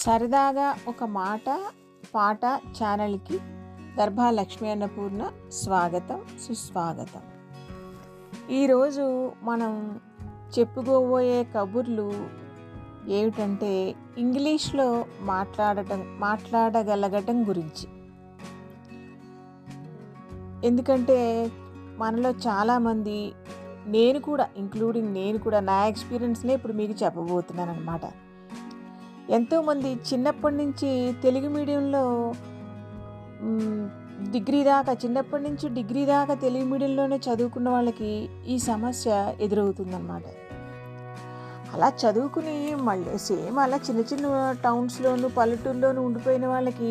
సరదాగా ఒక మాట పాట ఛానల్కి గర్భాలక్ష్మి అన్నపూర్ణ స్వాగతం సుస్వాగతం. ఈరోజు మనం చెప్పుకోబోయే కబుర్లు ఏమిటంటే ఇంగ్లీష్లో మాట్లాడటం మాట్లాడగలగటం గురించి. ఎందుకంటే మనలో చాలామంది నేను కూడా ఇంక్లూడింగ్ నేను కూడా నా ఎక్స్పీరియన్స్నే ఇప్పుడు మీకు చెప్పబోతున్నాను అనమాట ఎంతోమంది చిన్నప్పటి నుంచి తెలుగు మీడియంలో డిగ్రీ దాకా చిన్నప్పటి నుంచి డిగ్రీ దాకా తెలుగు మీడియంలోనే చదువుకున్న వాళ్ళకి ఈ సమస్య ఎదురవుతుందన్నమాట. అలా చదువుకుని మళ్ళీ సేమ్ అలా చిన్న చిన్న టౌన్స్లోను పల్లెటూరులోను ఉండిపోయిన వాళ్ళకి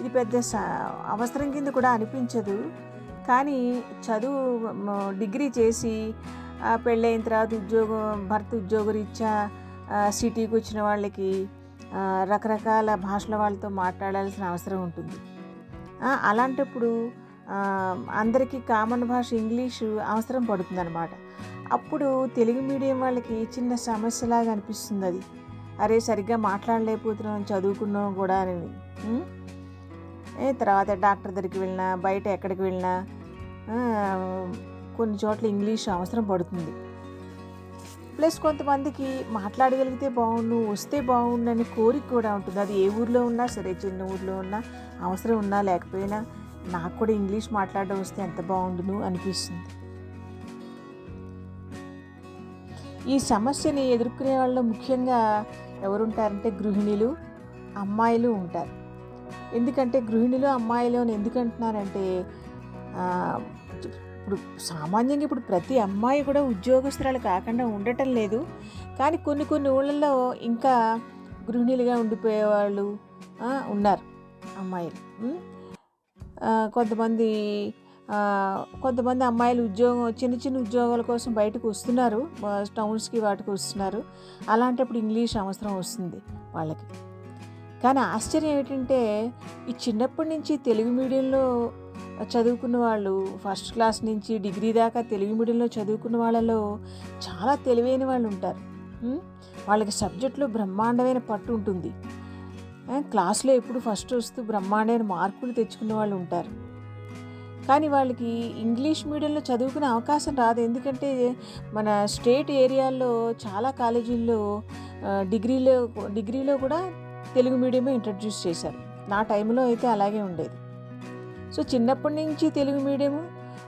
ఇది పెద్ద అవసరం కింద కూడా అనిపించదు. కానీ చదువు డిగ్రీ చేసి పెళ్ళైన తర్వాత ఉద్యోగం భర్త ఉద్యోగరీత్యా ఆ, సిటీకి వచ్చిన వాళ్ళకి రకరకాల భాషల వాళ్ళతో మాట్లాడాల్సిన అవసరం ఉంటుంది. అలాంటప్పుడు అందరికీ కామన్ భాష ఇంగ్లీషు అవసరం పడుతుందన్నమాట. అప్పుడు తెలుగు మీడియం వాళ్ళకి చిన్న సమస్యలాగా అనిపిస్తుంది అది. అరే సరిగ్గా మాట్లాడలేకపోతున్నాం చదువుకున్నాం కూడా అని. ఏ తర్వాత డాక్టర్ దగ్గరికి వెళ్ళినా బయట ఎక్కడికి వెళ్ళినా కొన్ని చోట్ల ఇంగ్లీష్ అవసరం పడుతుంది. ప్లస్ కొంతమందికి మాట్లాడగలిగితే బాగుండు వస్తే బాగుండు అనే కోరిక కూడా ఉంటుంది. అది ఏ ఊర్లో ఉన్నా సరే చిన్న ఊర్లో ఉన్నా అవసరం ఉన్నా లేకపోయినా నాకు కూడా ఇంగ్లీష్ మాట్లాడడం వస్తే ఎంత బాగుండును అనిపిస్తుంది. ఈ సమస్యని ఎదుర్కొనే వాళ్ళు ముఖ్యంగా ఎవరుంటారంటే గృహిణులు అమ్మాయిలు ఉంటారు. ఎందుకంటే గృహిణులు అమ్మాయిలు అని ఎందుకంటున్నారంటే ఇప్పుడు సామాన్యంగా ఇప్పుడు ప్రతి అమ్మాయి కూడా ఉద్యోగస్తురాలు కాకుండా ఉండటం లేదు. కానీ కొన్ని కొన్ని ఊళ్ళల్లో ఇంకా గృహిణులుగా ఉండిపోయే వాళ్ళు ఉన్నారు అమ్మాయిలు. కొంతమంది కొంతమంది అమ్మాయిలు ఉద్యోగం చిన్న చిన్న ఉద్యోగాల కోసం బయటకు వస్తున్నారు. టౌన్స్కి వాటికి వస్తున్నారు. అలాంటప్పుడు ఇంగ్లీష్ అవసరం వస్తుంది వాళ్ళకి. కానీ ఆశ్చర్యం ఏంటంటే ఈ చిన్నప్పటి నుంచి తెలుగు మీడియంలో చదువుకున్న వాళ్ళు ఫస్ట్ క్లాస్ నుంచి డిగ్రీ దాకా తెలుగు మీడియంలో చదువుకున్న వాళ్ళలో చాలా తెలివైన వాళ్ళు ఉంటారు. వాళ్ళకి సబ్జెక్టులో బ్రహ్మాండమైన పట్టు ఉంటుంది. క్లాస్లో ఎప్పుడు ఫస్ట్ వస్తూ బ్రహ్మాండమైన మార్కులు తెచ్చుకున్న వాళ్ళు ఉంటారు. కానీ వాళ్ళకి ఇంగ్లీష్ మీడియంలో చదువుకునే అవకాశం రాదు. ఎందుకంటే మన స్టేట్ ఏరియాల్లో చాలా కాలేజీల్లో డిగ్రీలో డిగ్రీలో కూడా తెలుగు మీడియమే ఇంట్రడ్యూస్ చేశారు. నా టైంలో అయితే అలాగే ఉండేది. సో చిన్నప్పటి నుంచి తెలుగు మీడియము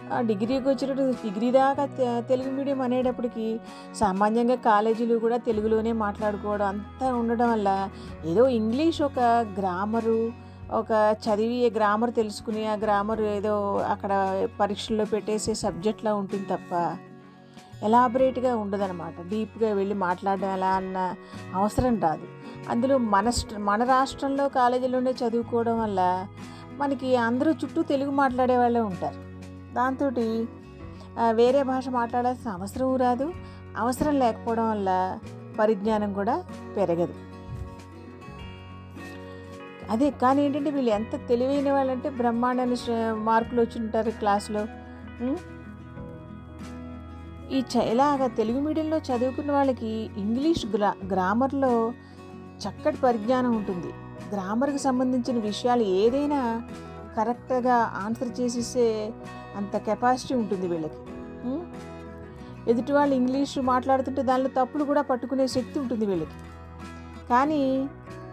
ఆ, డిగ్రీకి వచ్చినట్టు డిగ్రీ దాకా తెలుగు మీడియం అనేటప్పటికి సామాన్యంగా కాలేజీలు కూడా తెలుగులోనే మాట్లాడుకోవడం అంతా ఉండడం వల్ల ఏదో ఇంగ్లీష్ ఒక గ్రామరు ఒక చదివి గ్రామర్ తెలుసుకుని ఆ గ్రామర్ ఏదో అక్కడ పరీక్షల్లో పెట్టేసే సబ్జెక్ట్లా ఉంటుంది తప్ప ఎలాబరేట్గా ఉండదనమాట డీప్గా వెళ్ళి మాట్లాడడం ఎలా అన్న అవసరం రాదు. అందులో మన మన రాష్ట్రంలో కాలేజీలోనే చదువుకోవడం వల్ల మనకి అందరూ చుట్టూ తెలుగు మాట్లాడే వాళ్ళే ఉంటారు. దాంతో వేరే భాష మాట్లాడాల్సిన అవసరం రాదు. అవసరం లేకపోవడం వల్ల పరిజ్ఞానం కూడా పెరగదు. అదే కానీ ఏంటంటే వీళ్ళు ఎంత తెలివైన వాళ్ళంటే బ్రహ్మాండమైన మార్కులు వచ్చి ఉంటారు క్లాస్లో. ఈ చ ఇలాగ తెలుగు మీడియంలో చదువుకున్న వాళ్ళకి ఇంగ్లీష్ గ్రా గ్రామర్లో చక్కటి పరిజ్ఞానం ఉంటుంది. గ్రామర్కి సంబంధించిన విషయాలు ఏదైనా కరెక్ట్గా ఆన్సర్ చేసేసే అంత కెపాసిటీ ఉంటుంది వీళ్ళకి. ఎదుటి వాళ్ళు ఇంగ్లీష్ మాట్లాడుతుంటే దానిలో తప్పులు కూడా పట్టుకునే శక్తి ఉంటుంది వీళ్ళకి. కానీ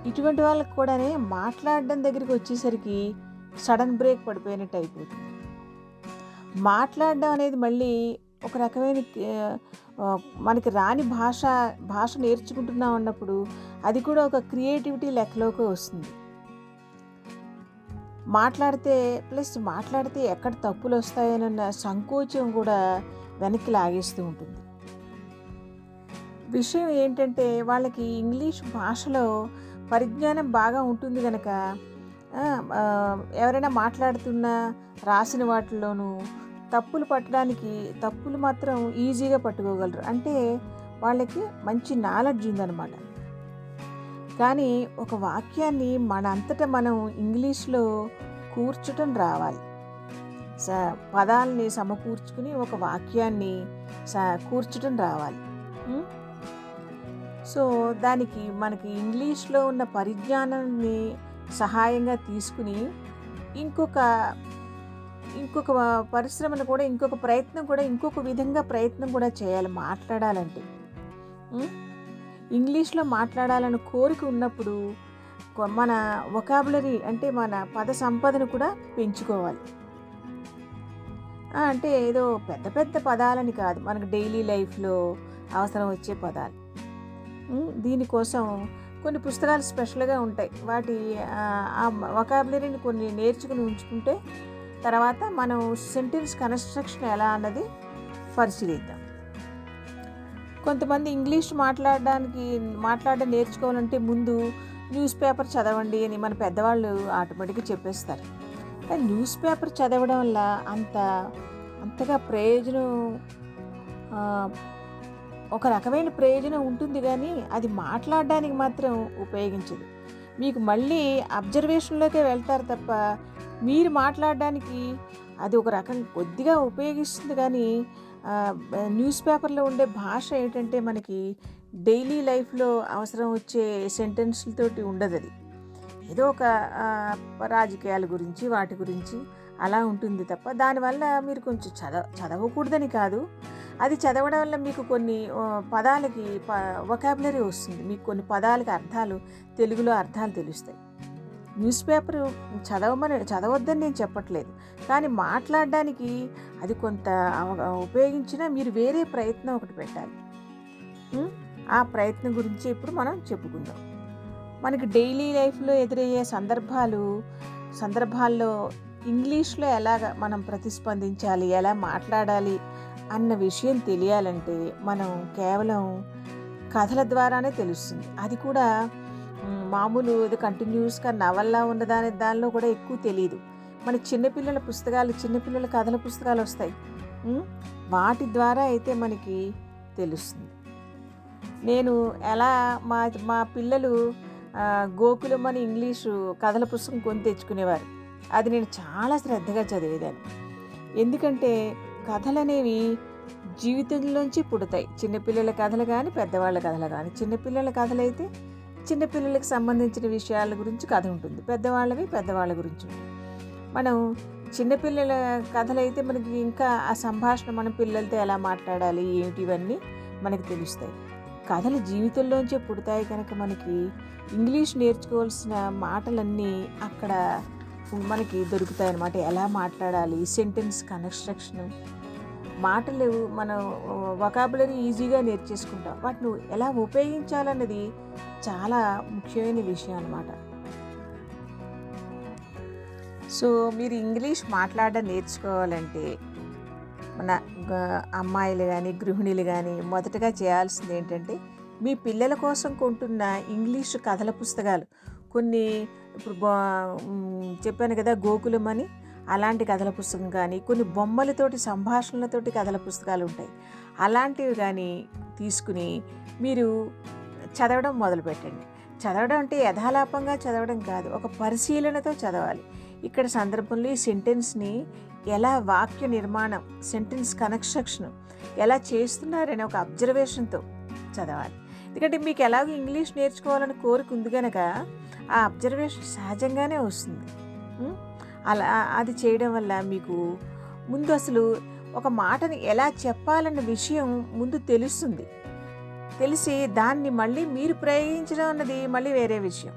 ఇటువంటి వాళ్ళకి కూడానే మాట్లాడడం దగ్గరికి వచ్చేసరికి సడన్ బ్రేక్ పడిపోయినట్టు అయిపోతుంది. మాట్లాడడం అనేది మళ్ళీ ఒక రకమైన మనకి రాని భాష భాష నేర్చుకుంటున్నాం అన్నప్పుడు అది కూడా ఒక క్రియేటివిటీ లెక్కలోకి వస్తుంది. మాట్లాడితే ప్లస్ మాట్లాడితే ఎక్కడ తప్పులు వస్తాయనన్న సంకోచం కూడా వెనక్కి లాగేస్తూ ఉంటుంది. విషయం ఏంటంటే వాళ్ళకి ఇంగ్లీష్ భాషలో పరిజ్ఞానం బాగా ఉంటుంది కనుక ఎవరైనా మాట్లాడుతున్నా రాసిన వాటిల్లోనూ తప్పులు పట్టడానికి తప్పులు మాత్రం ఈజీగా పట్టుకోగలరు. అంటే వాళ్ళకి మంచి నాలెడ్జ్ ఉందన్నమాట. కానీ ఒక వాక్యాన్ని మన అంతటా మనం ఇంగ్లీష్లో కూర్చటం రావాలి. స పదాలని సమకూర్చుకుని ఒక వాక్యాన్ని స కూర్చటం రావాలి. సో దానికి మనకి ఇంగ్లీష్లో ఉన్న పరిజ్ఞానాన్ని సహాయంగా తీసుకుని ఇంకొక ఇంకొక పరిశ్రమను కూడా ఇంకొక ప్రయత్నం కూడా ఇంకొక విధంగా ప్రయత్నం కూడా చేయాలి మాట్లాడాలంటే. ఇంగ్లీష్లో మాట్లాడాలని కోరిక ఉన్నప్పుడు మన ఒకాబులరీ అంటే మన పద సంపదను కూడా పెంచుకోవాలి. అంటే ఏదో పెద్ద పెద్ద పదాలని కాదు మనకు డైలీ లైఫ్లో అవసరం వచ్చే పదాలు. దీనికోసం కొన్ని పుస్తకాలు స్పెషల్గా ఉంటాయి. వాటి ఆ ఒకాబులరీని కొన్ని నేర్చుకుని ఉంచుకుంటే తర్వాత మనం సెంటెన్స్ కన్స్ట్రక్షన్ ఎలా అన్నది పరిశీలిద్దాం. కొంతమంది ఇంగ్లీష్ మాట్లాడడానికి మాట్లాడడం నేర్చుకోవాలంటే ముందు న్యూస్ పేపర్ చదవండి అని మన పెద్దవాళ్ళు ఆటోమేటిక్గా చెప్పేస్తారు. కానీ న్యూస్ పేపర్ చదవడం వల్ల అంత అంతగా ప్రయోజనం ఒక రకమైన ప్రయోజనం ఉంటుంది కానీ అది మాట్లాడడానికి మాత్రం ఉపయోగించదు. మీకు మళ్ళీ అబ్జర్వేషన్లోకే వెళ్తారు తప్ప మీరు మాట్లాడడానికి అది ఒక రకం కొద్దిగా ఉపయోగిస్తుంది కానీ న్యూస్ పేపర్లో ఉండే భాష ఏంటంటే మనకి డైలీ లైఫ్లో అవసరం వచ్చే సెంటెన్స్లతోటి ఉండదు అది ఏదో ఒక రాజకీయాల గురించి వాటి గురించి అలా ఉంటుంది తప్ప దానివల్ల మీరు కొంచెం చదవ చదవకూడదని కాదు. అది చదవడం వల్ల మీకు కొన్ని పదాలకి ప వొకాబులరీ వస్తుంది. మీకు కొన్ని పదాలకి అర్థాలు తెలుగులో అర్థాలు తెలుస్తాయి. న్యూస్ పేపర్ చదవమని చదవద్దని నేను చెప్పట్లేదు. కానీ మాట్లాడడానికి అది కొంత ఉపయోగించినా మీరు వేరే ప్రయత్నం ఒకటి పెట్టాలి. ఆ ప్రయత్నం గురించి ఇప్పుడు మనం చెప్పుకుందాం. మనకి డైలీ లైఫ్లో ఎదురయ్యే సందర్భాలు సందర్భాల్లో ఇంగ్లీష్లో ఎలాగ మనం ప్రతిస్పందించాలి ఎలా మాట్లాడాలి అన్న విషయం తెలియాలంటే మనం కేవలం కథల ద్వారానే తెలుస్తుంది. అది కూడా మామూలు ఇది కంటిన్యూస్గా నవల్లా ఉన్నదాని దానిలో కూడా ఎక్కువ తెలియదు మన చిన్నపిల్లల పుస్తకాలు చిన్నపిల్లల కథల పుస్తకాలు వస్తాయి. వాటి ద్వారా అయితే మనకి తెలుస్తుంది. నేను ఎలా మా మా పిల్లలు గోకులం అని ఇంగ్లీషు కథల పుస్తకం కొని తెచ్చుకునేవారు. అది నేను చాలా శ్రద్ధగా చదివేదాన్ని. ఎందుకంటే కథలు అనేవి జీవితంలోంచి పుడతాయి. చిన్నపిల్లల కథలు కానీ పెద్దవాళ్ళ కథలు కానీ చిన్నపిల్లల కథలు అయితే చిన్నపిల్లలకు సంబంధించిన విషయాల గురించి కథ ఉంటుంది. పెద్దవాళ్ళవి పెద్దవాళ్ళ గురించి మనం చిన్నపిల్లల కథలు అయితే మనకి ఇంకా ఆ సంభాషణ మన పిల్లలతో ఎలా మాట్లాడాలి ఏమిటి ఇవన్నీ మనకు తెలుస్తాయి. కథలు జీవితంలోంచే పుడతాయి కనుక మనకి ఇంగ్లీష్ నేర్చుకోవాల్సిన మాటలన్నీ అక్కడ మనకి దొరుకుతాయి అన్నమాట ఎలా మాట్లాడాలి సెంటెన్స్ కన్స్ట్రక్షన్ మాటలు మనం వొకాబులరీ ఈజీగా నేర్చేసుకుంటాం. వాటిని ఎలా ఉపయోగించాలన్నది చాలా ముఖ్యమైన విషయం అన్నమాట. సో మీరు ఇంగ్లీష్ మాట్లాడడం నేర్చుకోవాలంటే మన అమ్మాయిలు కానీ గృహిణులు కానీ మొదటగా చేయాల్సింది ఏంటంటే మీ పిల్లల కోసం కొంటున్న ఇంగ్లీష్ కథల పుస్తకాలు. కొన్ని ఇప్పుడు చెప్పాను కదా గోకులం అని అలాంటి కథల పుస్తకం కానీ కొన్ని బొమ్మలతోటి సంభాషణలతోటి కథల పుస్తకాలు ఉంటాయి. అలాంటివి కానీ తీసుకుని మీరు చదవడం మొదలుపెట్టండి. చదవడం అంటే యథాలాపంగా చదవడం కాదు ఒక పరిశీలనతో చదవాలి. ఇక్కడ సందర్భంలో ఈ సెంటెన్స్ని ఎలా వాక్య నిర్మాణం సెంటెన్స్ కన్స్ట్రక్షన్ ఎలా చేస్తున్నారనే ఒక అబ్జర్వేషన్తో చదవాలి. ఎందుకంటే మీకు ఎలాగో ఇంగ్లీష్ నేర్చుకోవాలని కోరిక ఉంది కనుక ఆ అబ్జర్వేషన్ సహజంగానే వస్తుంది. అలా అది చేయడం వల్ల మీకు ముందు అసలు ఒక మాటని ఎలా చెప్పాలన్న విషయం ముందు తెలుస్తుంది. తెలిసి దాన్ని మళ్ళీ మీరు ప్రయోగించడం అన్నది మళ్ళీ వేరే విషయం.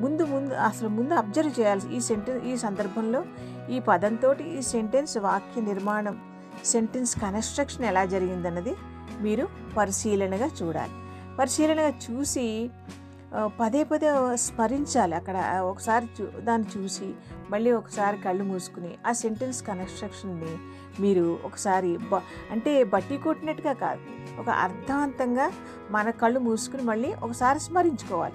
ముందు ముందు అసలు ముందు అబ్జర్వ్ చేయాలి ఈ సెంటెన్స్ ఈ సందర్భంలో ఈ పదంతో ఈ సెంటెన్స్ వాక్య నిర్మాణం సెంటెన్స్ కన్స్ట్రక్షన్ ఎలా జరిగిందన్నది మీరు పరిశీలనగా చూడాలి. పరిశీలనగా చూసి పదే పదే స్మరించాలి. అక్కడ ఒకసారి చూ దాన్ని చూసి మళ్ళీ ఒకసారి కళ్ళు మూసుకుని ఆ సెంటెన్స్ కన్స్ట్రక్షన్ని మీరు ఒకసారి బ అంటే బట్టి కొట్టినట్టుగా కాదు. ఒక అర్థవంతంగా మన కళ్ళు మూసుకుని మళ్ళీ ఒకసారి స్మరించుకోవాలి.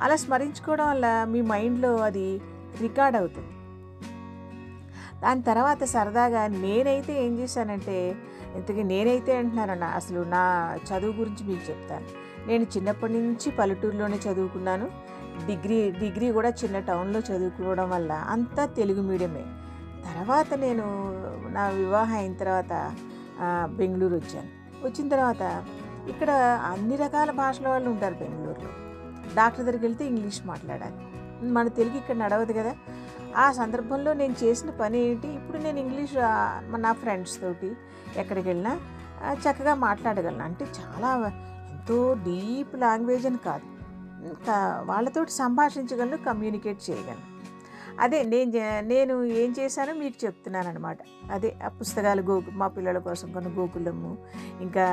అలా స్మరించుకోవడం వల్ల మీ మైండ్లో అది రికార్డ్ అవుతుంది. దాని తర్వాత సరదాగా నేనైతే ఏం చేశానంటే ఇంతకీ నేనైతే అంటున్నానన్న అసలు నా చదువు గురించి మీకు చెప్తాను. నేను చిన్నప్పటి నుంచి పల్లెటూరులోనే చదువుకున్నాను. డిగ్రీ డిగ్రీ కూడా చిన్న టౌన్లో చదువుకోవడం వల్ల అంతా తెలుగు మీడియమే. తర్వాత నేను నా వివాహం అయిన తర్వాత బెంగళూరు వచ్చాను. వచ్చిన తర్వాత ఇక్కడ అన్ని రకాల భాషల వాళ్ళు ఉంటారు బెంగళూరులో. డాక్టర్ దగ్గరికి వెళ్తే ఇంగ్లీష్ మాట్లాడాలి. మన తెలుగు ఇక్కడ నడవదు కదా. ఆ సందర్భంలో నేను చేసిన పని ఏంటి? ఇప్పుడు నేను ఇంగ్లీష్ నా ఫ్రెండ్స్ తోటి ఎక్కడికి వెళ్ళినా చక్కగా మాట్లాడగలను. అంటే చాలా ఎంతో డీప్ లాంగ్వేజ్ అని కాదు. వాళ్ళతో వాళ్ళతోటి సంభాషించగలను కమ్యూనికేట్ చేయగలను. అదే నేను నేను ఏం చేశానో మీకు చెప్తున్నాను అనమాట అదే ఆ పుస్తకాలు గోకు మా పిల్లల కోసం కొన్ని గోకులము ఇంకా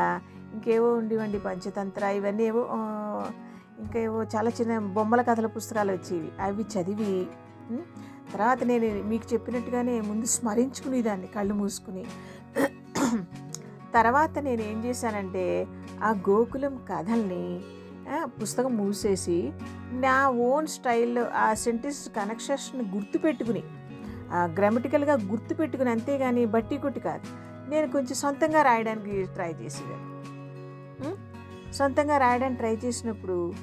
ఇంకేవో ఉండివండి పంచతంత్ర ఇవన్నీ ఏవో ఇంకా ఏవో చాలా చిన్న బొమ్మల కథల పుస్తకాలు వచ్చేవి. అవి చదివి తర్వాత నేను మీకు చెప్పినట్టుగానే ముందు స్మరించుకునేదాన్ని కళ్ళు మూసుకుని. తర్వాత నేను ఏం చేశానంటే ఆ గోకులం కథల్ని పుస్తకం మూసేసి నా ఓన్ స్టైల్లో ఆ సెంటెన్స్ కనెక్షన్స్ని గుర్తుపెట్టుకుని గ్రామటికల్గా గుర్తుపెట్టుకుని అంతేగాని బట్టి కొట్టి కాదు. నేను కొంచెం సొంతంగా రాయడానికి ట్రై చేసేదాన్ని. సొంతంగా రాయడానికి ట్రై చేసినప్పుడు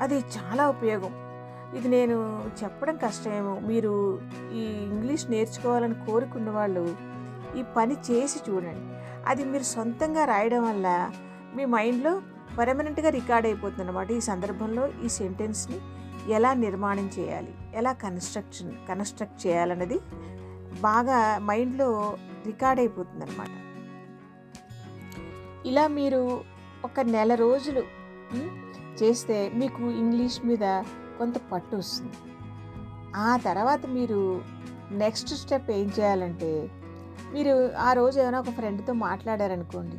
అది చాలా ఉపయోగం. ఇది నేను చెప్పడం కష్టమేమో. మీరు ఈ ఇంగ్లీష్ నేర్చుకోవాలని కోరుకున్న వాళ్ళు ఈ పని చేసి చూడండి. అది మీరు సొంతంగా రాయడం వల్ల మీ మైండ్లో పర్మనెంట్గా రికార్డ్ అయిపోతుంది అనమాట ఈ సందర్భంలో ఈ సెంటెన్స్ని ఎలా నిర్మాణం చేయాలి ఎలా కన్స్ట్రక్షన్ కన్స్ట్రక్ట్ చేయాలన్నది బాగా మైండ్లో రికార్డ్ అయిపోతుంది అనమాట ఇలా మీరు ఒక నెల రోజులు చేస్తే మీకు ఇంగ్లీష్ మీద కొంత పట్టు వస్తుంది ఆ తర్వాత మీరు నెక్స్ట్ స్టెప్ ఏం చేయాలంటే మీరు ఆ రోజు ఏమైనా ఒక ఫ్రెండ్తో మాట్లాడారనుకోండి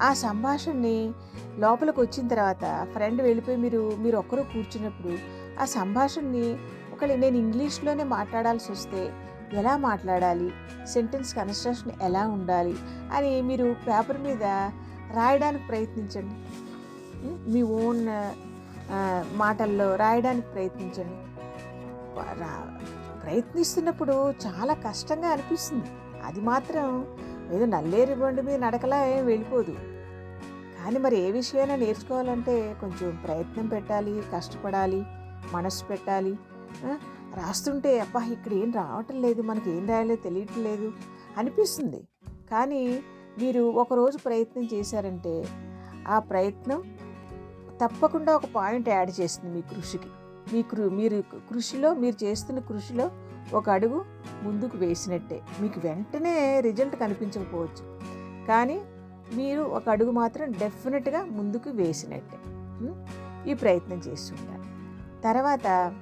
ఆ సంభాషణని లోపలికి వచ్చిన తర్వాత ఫ్రెండ్ వెళ్ళిపోయి మీరు మీరు ఒక్కరు కూర్చున్నప్పుడు ఆ సంభాషణని ఒకవేళ నేను ఇంగ్లీష్లోనే మాట్లాడాల్సి వస్తే ఎలా మాట్లాడాలి సెంటెన్స్ కన్స్ట్రక్షన్ ఎలా ఉండాలి అని మీరు పేపర్ మీద రాయడానికి ప్రయత్నించండి. మీ ఓన్ మాటల్లో రాయడానికి ప్రయత్నించండి. ప్రయత్నిస్తున్నప్పుడు చాలా కష్టంగా అనిపిస్తుంది. అది మాత్రం ఏదో నల్లేరు బండి మీద నడకలా ఏం వెళ్ళిపోదు. కానీ మరి ఏ విషయమైనా నేర్చుకోవాలంటే కొంచెం ప్రయత్నం పెట్టాలి కష్టపడాలి మనసు పెట్టాలి. రాస్తుంటే అబ్బా ఇక్కడ ఏం రావటం లేదు మనకి ఏం రాయలేదు తెలియటం లేదు అనిపిస్తుంది. కానీ మీరు ఒకరోజు ప్రయత్నం చేశారంటే ఆ ప్రయత్నం తప్పకుండా ఒక పాయింట్ యాడ్ చేస్తుంది మీ కృషికి. మీ కృ మీరు కృషిలో మీరు చేస్తున్న కృషిలో ఒక అడుగు ముందుకు వేసినట్టే. మీకు వెంటనే రిజల్ట్ కనిపించకపోవచ్చు. కానీ మీరు ఒక అడుగు మాత్రం డెఫినెట్గా ముందుకు వేసినట్టే. ఈ ప్రయత్నం చేసి ఉండాలి. తర్వాత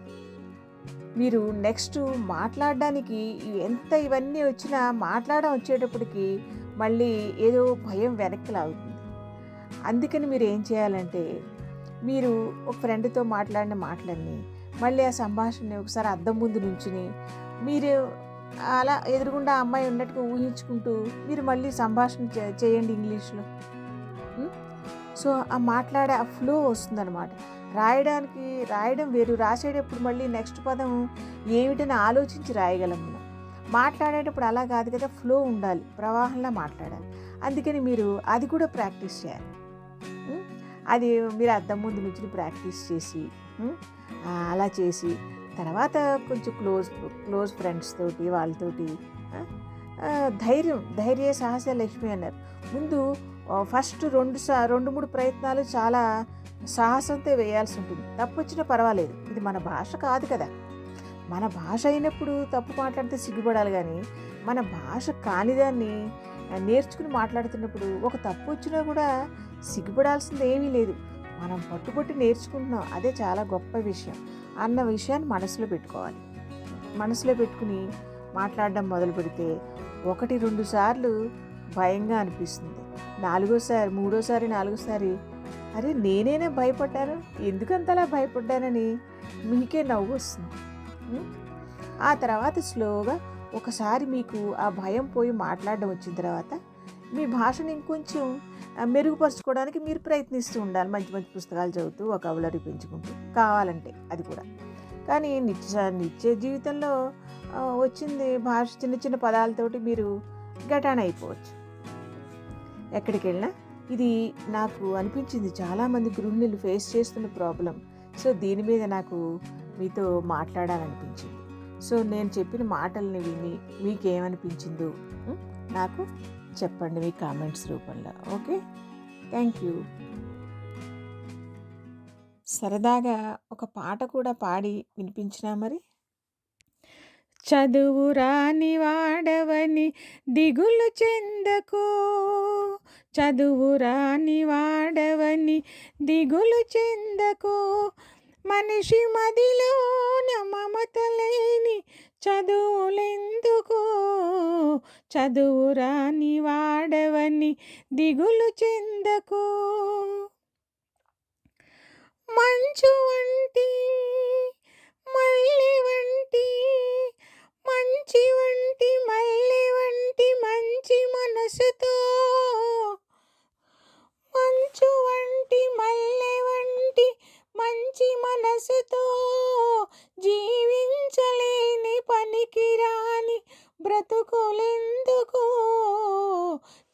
మీరు నెక్స్ట్ మాట్లాడడానికి ఎంత ఇవన్నీ వచ్చినా మాట్లాడడం వచ్చేటప్పటికి మళ్ళీ ఏదో భయం వెనక్కి లాగుతుంది. అందుకని మీరు ఏం చేయాలంటే మీరు ఒక ఫ్రెండ్తో మాట్లాడిన మాటలన్నీ మళ్ళీ ఆ సంభాషణని ఒకసారి అద్దం ముందు నుంచుని మీరు అలా ఎదురుగుండా ఆ అమ్మాయి ఉన్నట్టుగా ఊహించుకుంటూ మీరు మళ్ళీ సంభాషణ చేయండి ఇంగ్లీష్లో. సో ఆ మాట్లాడే ఆ ఫ్లో వస్తుందన్నమాట. రాయడానికి రాయడం వేరు రాసేటప్పుడు మళ్ళీ నెక్స్ట్ పదం ఏమిటని ఆలోచించి రాయగలం మనం. మాట్లాడేటప్పుడు అలా కాదు కదా ఫ్లో ఉండాలి ప్రవాహంలా మాట్లాడాలి. అందుకని మీరు అది కూడా ప్రాక్టీస్ చేయాలి. అది మీరు అద్దం ముందు నుంచి ప్రాక్టీస్ చేసి అలా చేసి తర్వాత కొంచెం క్లోజ్ క్లోజ్ ఫ్రెండ్స్ తోటి వాళ్ళతోటి ధైర్యం ధైర్య సాహస లక్ష్మి అన్నారు. ముందు ఫస్ట్ రెండు సా రెండు మూడు ప్రయత్నాలు చాలా సాహసంతో వేయాల్సి ఉంటుంది. తప్పు వచ్చినా పర్వాలేదు. ఇది మన భాష కాదు కదా. మన భాష అయినప్పుడు తప్పు మాట్లాడితే సిగ్గుపడాలి కానీ మన భాష కానిదాన్ని నేర్చుకుని మాట్లాడుతున్నప్పుడు ఒక తప్పు వచ్చినా కూడా సిగ్గుపడాల్సింది ఏమీ లేదు. మనం పట్టుబట్టి నేర్చుకుంటున్నాం. అదే చాలా గొప్ప విషయం. అన్న విషయాన్ని మనసులో పెట్టుకోవాలి. మనసులో పెట్టుకుని మాట్లాడడం మొదలు పెడితే ఒకటి రెండు సార్లు భయంగా అనిపిస్తుంది. నాలుగోసారి మూడోసారి నాలుగోసారి అరే నేనేనే భయపడ్డాను? ఎందుకంతలా భయపడ్డానని మీకే నవ్వు వస్తుంది. ఆ తర్వాత స్లోగా ఒకసారి మీకు ఆ భయం పోయి మాట్లాడడం వచ్చిన తర్వాత మీ భాషను ఇంకొంచెం మెరుగుపరచుకోవడానికి మీరు ప్రయత్నిస్తూ ఉండాలి. మంచి మంచి పుస్తకాలు చదువుతూ ఒక అవలరి పెంచుకుంటూ కావాలంటే అది కూడా. కానీ నిత్య నిత్య జీవితంలో వచ్చింది భాష చిన్న చిన్న పదాలతోటి మీరు గటాన్ అయిపోవచ్చు. ఎక్కడికి వెళ్ళినా ఇది నాకు అనిపించింది. చాలామంది గృహిణులు ఫేస్ చేస్తున్న ప్రాబ్లం సో దీని మీద నాకు మీతో మాట్లాడాలనిపించింది. సో నేను చెప్పిన మాటల్ని విని మీకేమనిపించిందో నాకు చెప్పండి మీ కామెంట్స్ రూపంలో ఓకే? Thank you. సరదాగా ఒక పాట కూడా పాడి వినిపించినా మరి? చదువు రాని వాడవని దిగులు చెందకు. చదువు రాని వాడవని దిగులు చెందకు. మనిషి మదిలోన మమత లేని చదువులెందుకు చదువురాని వాడవని దిగులు చెందకు. మంచు వంటి మల్లె వంటి మంచి వంటి మల్లె వంటి మంచి మనసుతో. మంచు వంటి మల్లె వంటి మంచి మనసుతో జీవించలేని పనికిరాని బ్రతుకులెందుకు?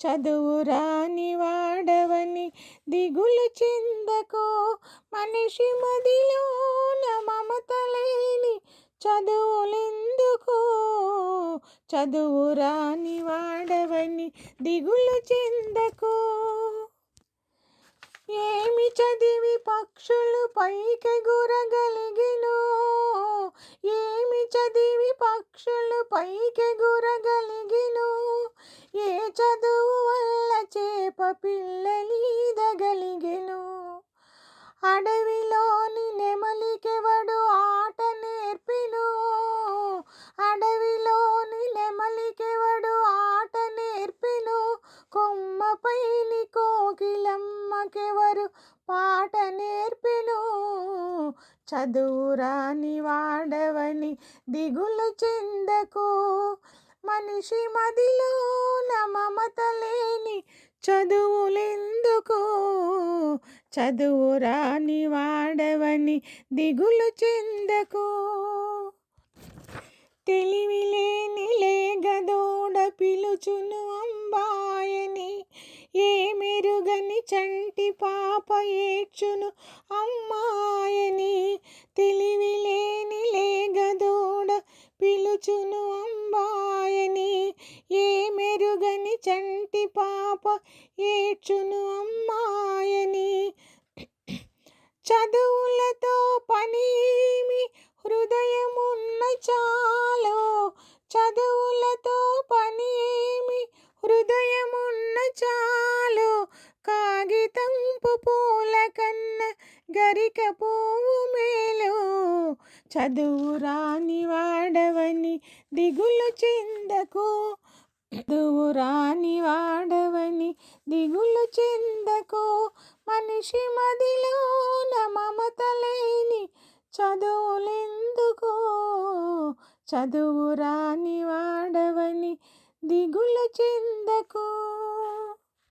చదువు రాని వాడవని దిగులు చెందకో? మనిషి మదిలోన మమత లేని చదువులెందుకు? చదువు రాని వాడవని దిగులు చెందకో? ఏమి చదివి పక్షులు పైకెగురగలిగినో ఏమి చదివి పక్షులు పైకెగురగలిగినో ఏ చదువు వల్ల చేప పిల్లలీదగలిగెను చదువురాని వాడవని దిగులు చెందకు. మనిషి మదిలోన మమత లేని చదువులెందుకు? చదువు రాని వాడవని దిగులు చెందకు. తెలివి లేని లేగదోడ పిలుచును అంబాయని. ఏ మెరుగని చంటి పాప ఏడ్చును అమ్మాయని తెలివి లేని లేగదోడ పిలుచును అంబాయని. ఏ మెరుగని చంటి పాప ఏడ్చును అమ్మాయని చదువులతో పనేమి హృదయమున్న చాలో చదువులతో పని చదువు రాని వాడవని దిగులు చెందకు. చదువు రాని వాడవని దిగులు చెందకు. మనిషి మదిలోన మమత లేని చదువులెందుకు? చదువు రాని వాడవని దిగులు చెందకు.